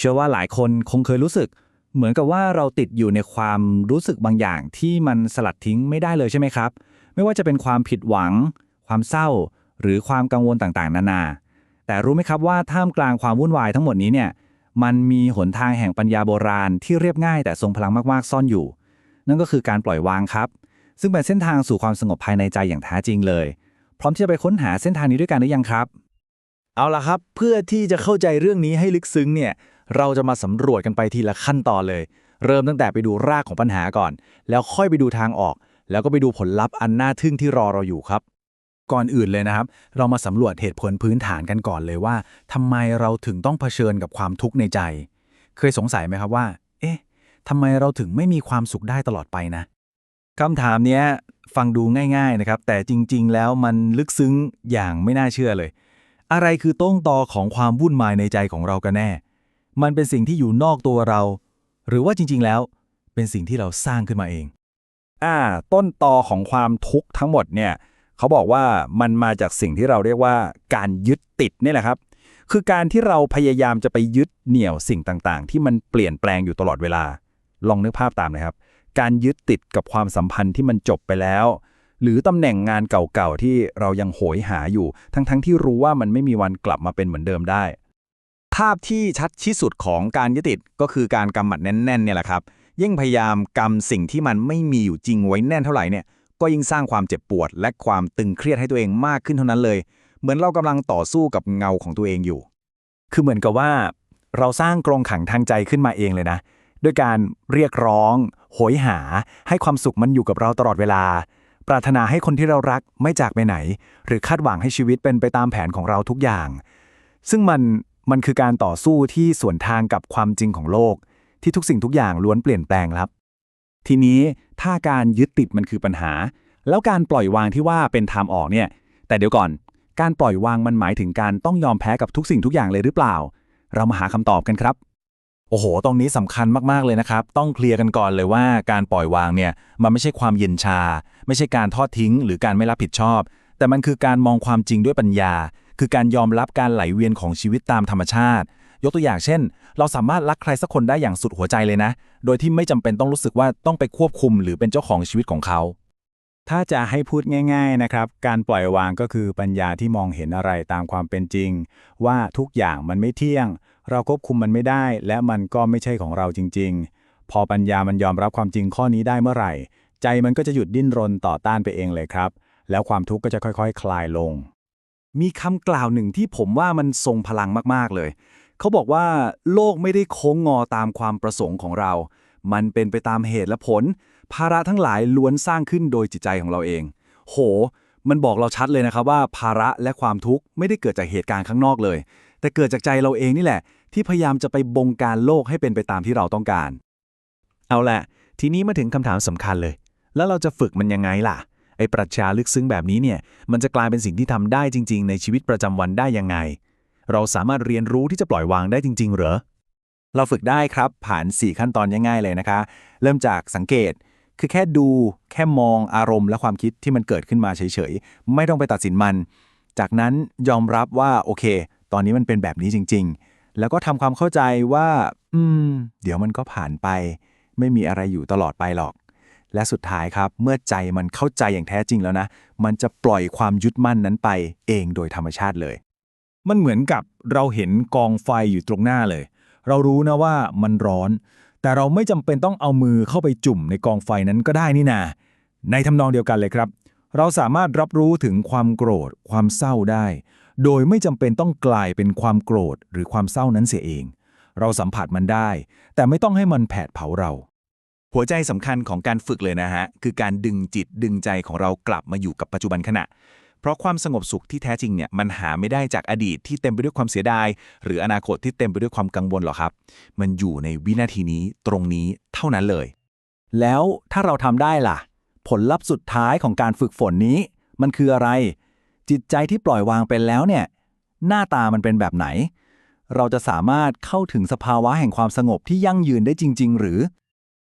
เชื่อว่าหลายคนคงเคยรู้สึก เหมือนกับว่าเราติดอยู่ในความรู้สึกบางอย่างที่มันสลัดทิ้งไม่ได้เลยใช่ไหมครับ ไม่ว่าจะเป็นความผิดหวัง ความเศร้า หรือความกังวลต่างๆ นานา แต่รู้ไหมครับว่าท่ามกลางความวุ่นวายทั้งหมดนี้เนี่ยมันมีหนทางแห่งปัญญาโบราณที่เรียบง่ายแต่ทรงพลังมากๆซ่อนอยู่ นั่นก็คือการปล่อยวางครับ ซึ่งเป็นเส้นทางสู่ความสงบภายในใจอย่างแท้จริงเลย พร้อมที่จะไปค้นหาเส้นทางนี้ด้วยกันหรือยังครับ เอาล่ะครับ เพื่อที่จะเข้าใจเรื่องนี้ให้ลึกซึ้งเนี่ย เราจะมาสำรวจกันไปทีละขั้นตอนเลย เริ่มตั้งแต่ไปดูรากของปัญหาก่อน แล้วค่อยไปดูทางออก แล้วก็ไปดูผลลัพธ์อันน่าทึ่งที่รอเราอยู่ครับ ก่อนอื่นเลยนะครับ เรามาสำรวจเหตุผลพื้นฐานกันก่อนเลยว่าทำไมเราถึงต้องเผชิญกับความทุกข์ในใจ เคยสงสัยไหมครับว่า เอ๊ะทำไมเราถึงไม่มีความสุขได้ตลอดไปนะคำถามนี้ฟังดูง่ายๆนะครับ แต่จริงๆ แล้วมันลึกซึ้งอย่างไม่น่าเชื่อเลย อะไรคือต้นตอของความวุ่นวายในใจของเรากันแน่ มันเป็นสิ่งที่อยู่นอกตัวเรา หรือว่าจริง ๆ แล้ว เป็นสิ่งที่เราสร้างขึ้นมาเอง อ่า ต้นตอของความทุกข์ทั้งหมดเนี่ย เขาบอกว่ามันมาจากสิ่งที่เราเรียกว่า การยึดติดนี่แหละครับ คือการที่เราพยายามจะไปยึดเหนี่ยวสิ่งต่างๆ ที่มันเปลี่ยนแปลงอยู่ตลอดเวลา ลองนึกภาพตามนะครับ การยึดติดกับความสัมพันธ์ที่มันจบไปแล้ว หรือตำแหน่งงานเก่าๆที่เรายังโหยหาอยู่ ทั้งๆที่รู้ว่ามันไม่มีวันกลับมาเป็นเหมือนเดิมได้ ภาพที่ชัดที่สุดของการยึดติดก็คือการกำหมัดแน่นๆเนี่ยแหละครับยิ่งพยายามกำสิ่งที่มันไม่มีอยู่จริงไว้แน่นเท่าไหร่เนี่ยก็ยิ่งสร้างความเจ็บปวด และความตึงเครียดให้ตัวเองมากขึ้นเท่านั้นเลย เหมือนเรากำลังต่อสู้กับเงาของตัวเองอยู่ คือเหมือนกับว่า เราสร้างกรงขังทางใจขึ้นมาเองเลยนะ ด้วยการเรียกร้อง โหยหา ให้ความสุขมันอยู่กับเราตลอดเวลา ปรารถนาให้คนที่เรารักไม่จากไปไหน หรือคาดหวังให้ชีวิตเป็นไปตามแผนของเราทุกอย่าง ซึ่งมัน มันคือการต่อสู้ที่สวนทางกับความจริงของโลก ที่ทุกสิ่งทุกอย่างล้วนเปลี่ยนแปลงครับ ทีนี้ถ้าการยึดติดมันคือปัญหา แล้วการปล่อยวางที่ว่าเป็นทางออกเนี่ย แต่เดี๋ยวก่อน การปล่อยวางมันหมายถึงการต้องยอมแพ้กับทุกสิ่งทุกอย่างเลยหรือเปล่า เรามาหาคำตอบกันครับโอ้โห ตรงนี้สำคัญมากๆ เลยนะครับ ต้องเคลียร์กันก่อนเลยว่าการปล่อยวางเนี่ย มันไม่ใช่ความเย็นชา ไม่ใช่การทอดทิ้ง หรือการไม่รับผิดชอบ แต่มันคือการมองความจริงด้วยปัญญา คือการยอมรับการไหลเวียนของชีวิตตามธรรมชาติ ยกตัวอย่างเช่น เราสามารถรักใครสักคนได้อย่างสุดหัวใจเลยนะ โดยที่ไม่จำเป็นต้องรู้สึกว่าต้องไปควบคุมหรือเป็นเจ้าของชีวิตของเขา ถ้าจะให้พูดง่าย ๆนะครับ การปล่อยวางก็คือปัญญาที่มองเห็นอะไรตามความเป็นจริง ว่าทุกอย่างมันไม่เที่ยง เราควบคุมมันไม่ได้ และมันก็ไม่ใช่ของเราจริง ๆ พอปัญญามันยอมรับความจริงข้อนี้ได้เมื่อไหร่ ใจมันก็จะหยุดดิ้นรนต่อต้านไปเองเลยครับ แล้วความทุกข์ก็จะค่อย ๆ คลายลง มีคำกล่าวหนึ่งที่ผมว่ามันทรงพลังมากๆเลย เขาบอกว่าโลกไม่ได้โค้งงอตามความประสงค์ของเรา มันเป็นไปตามเหตุและผล ภาระทั้งหลายล้วนสร้างขึ้นโดยจิตใจของเราเอง โห มันบอกเราชัดเลยนะครับว่า ภาระและความทุกข์ไม่ได้เกิดจากเหตุการณ์ข้างนอกเลย แต่เกิดจากใจเราเองนี่แหละ ที่พยายามจะไปบงการโลกให้เป็นไปตามที่เราต้องการ เอาแหละ ทีนี้มาถึงคำถามสำคัญเลย แล้วเราจะฝึกมันยังไงล่ะ ไอ้ปรัชญาลึกซึ้งแบบนี้เนี่ย มันจะกลายเป็นสิ่งที่ทำได้จริง ๆ ในชีวิตประจำวันได้ยังไง เราสามารถเรียนรู้ที่จะปล่อยวางได้จริง ๆ เหรอ เราฝึกได้ครับผ่าน 4 ขั้นตอนง่ายๆเลยนะคะ เริ่มจากสังเกต คือแค่ดูแค่มองอารมณ์และความคิดที่มันเกิดขึ้นมาเฉยๆ ไม่ต้องไปตัดสินมัน จากนั้นยอมรับว่าโอเค ตอนนี้มันเป็นแบบนี้จริง ๆ แล้วก็ทำความเข้าใจว่า อืม เดี๋ยวมันก็ผ่านไป ไม่มีอะไรอยู่ตลอดไปหรอก และสุดท้ายครับ เมื่อใจมันเข้าใจอย่างแท้จริงแล้วนะ มันจะปล่อยความยึดมั่นนั้นไปเองโดยธรรมชาติเลย มันเหมือนกับเราเห็นกองไฟอยู่ตรงหน้าเลย เรารู้นะว่ามันร้อน แต่เราไม่จำเป็นต้องเอามือเข้าไปจุ่มในกองไฟนั้นก็ได้นี่นา ในทำนองเดียวกันเลยครับ เราสามารถรับรู้ถึงความโกรธ ความเศร้าได้ โดยไม่จำเป็นต้องกลายเป็นความโกรธหรือความเศร้านั้นเสียเอง เราสัมผัสมันได้ แต่ไม่ต้องให้มันแผดเผาเรา หัวใจสำคัญของการฝึกเลยนะฮะ คือการดึงจิตดึงใจของเรากลับมาอยู่กับปัจจุบันขณะ เพราะความสงบสุขที่แท้จริงเนี่ยมันหาไม่ได้จากอดีตที่เต็มไปด้วยความเสียดาย หรืออนาคตที่เต็มไปด้วยความกังวลหรอกครับ มันอยู่ในวินาทีนี้ตรงนี้เท่านั้นเลย แล้วถ้าเราทำได้ล่ะ ผลลัพธ์สุดท้ายของการฝึกฝนนี้ มันคืออะไร จิตใจที่ปล่อยวางไปแล้วเนี่ยหน้าตามันเป็นแบบไหน เราจะสามารถเข้าถึงสภาวะแห่งความสงบที่ยั่งยืนได้จริง ๆ หรือ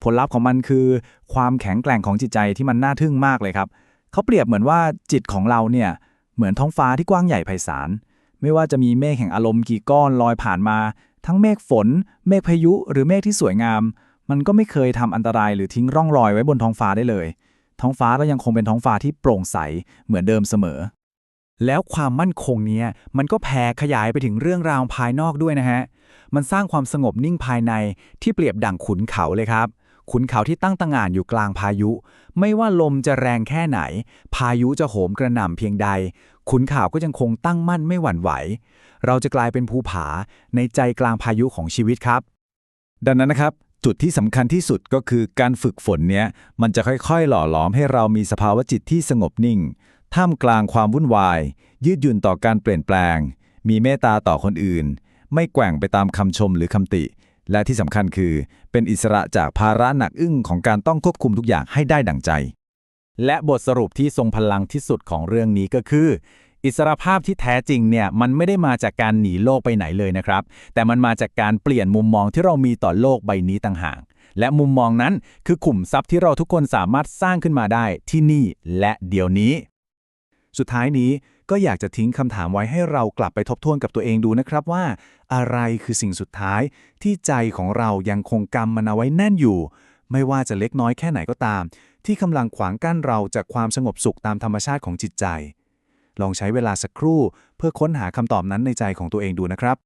ผลลัพธ์ของมันคือ ความแข็งแกร่งของจิตใจที่มันน่าทึ่งมากเลยครับ เขาเปรียบเหมือนว่าจิตของเราเนี่ยเหมือนท้องฟ้าที่กว้างใหญ่ไพศาล ไม่ว่าจะมีเมฆแห่งอารมณ์กี่ก้อนลอยผ่านมา ทั้งเมฆฝน เมฆพายุ หรือเมฆที่สวยงาม มันก็ไม่เคยทำอันตรายหรือทิ้งร่องรอยไว้บนท้องฟ้าได้เลย ท้องฟ้าก็ยังคงเป็นท้องฟ้าที่โปร่งใสเหมือนเดิมเสมอ แล้วความมั่นคงเนี้ยมันก็แผ่ขยายไปถึงเรื่องราวภายนอกด้วยนะฮะ มันสร้างความสงบนิ่งภายในที่เปรียบดั่งขุนเขาเลยครับ ขุนเขาที่ตั้งตางานอยู่กลางพายุ ไม่ว่าลมจะแรงแค่ไหน พายุจะโหมกระหน่ำเพียงใด ขุนเขาก็ยังคงตั้งมั่นไม่หวั่นไหว เราจะกลายเป็นภูผาในใจกลางพายุของชีวิตครับ ดังนั้นนะครับ จุดที่สำคัญที่สุดก็คือการฝึกฝนเนี้ยมันจะค่อยๆ หล่อหลอมให้เรามีสภาวะจิตที่สงบนิ่ง ท่ามกลางความวุ่นวาย ยืดหยุ่นต่อการเปลี่ยนแปลง มีเมตตาต่อคนอื่น ไม่แกว่งไปตามคำชมหรือคำติ และที่สำคัญคือ เป็นอิสระจากภาระหนักอึ้งของการต้องควบคุมทุกอย่างให้ได้ดั่งใจ และบทสรุปที่ทรงพลังที่สุดของเรื่องนี้ก็คือ อิสรภาพที่แท้จริงเนี่ยมันไม่ได้มาจากการหนีโลกไปไหนเลยนะครับ แต่มันมาจากการเปลี่ยนมุมมองที่เรามีต่อโลกใบนี้ต่างหากและมุมมองนั้นคือขุมทรัพย์ที่เราทุกคนสามารถสร้างขึ้นมาได้ที่นี่และเดี๋ยวนี้ สุดท้ายนี้ ก็อยากจะทิ้งคำถามไว้ให้เรากลับไปทบทวนกับตัวเองดูนะครับว่า อะไรคือสิ่งสุดท้าย ที่ใจของเรายังคงกำมันเอาไว้แน่นอยู่ ไม่ว่าจะเล็กน้อยแค่ไหนก็ตาม ที่กำลังขวางกั้นเราจากความสงบสุขตามธรรมชาติของจิตใจ ลองใช้เวลาสักครู่เพื่อค้นหาคำตอบนั้นในใจของตัวเองดูนะครับ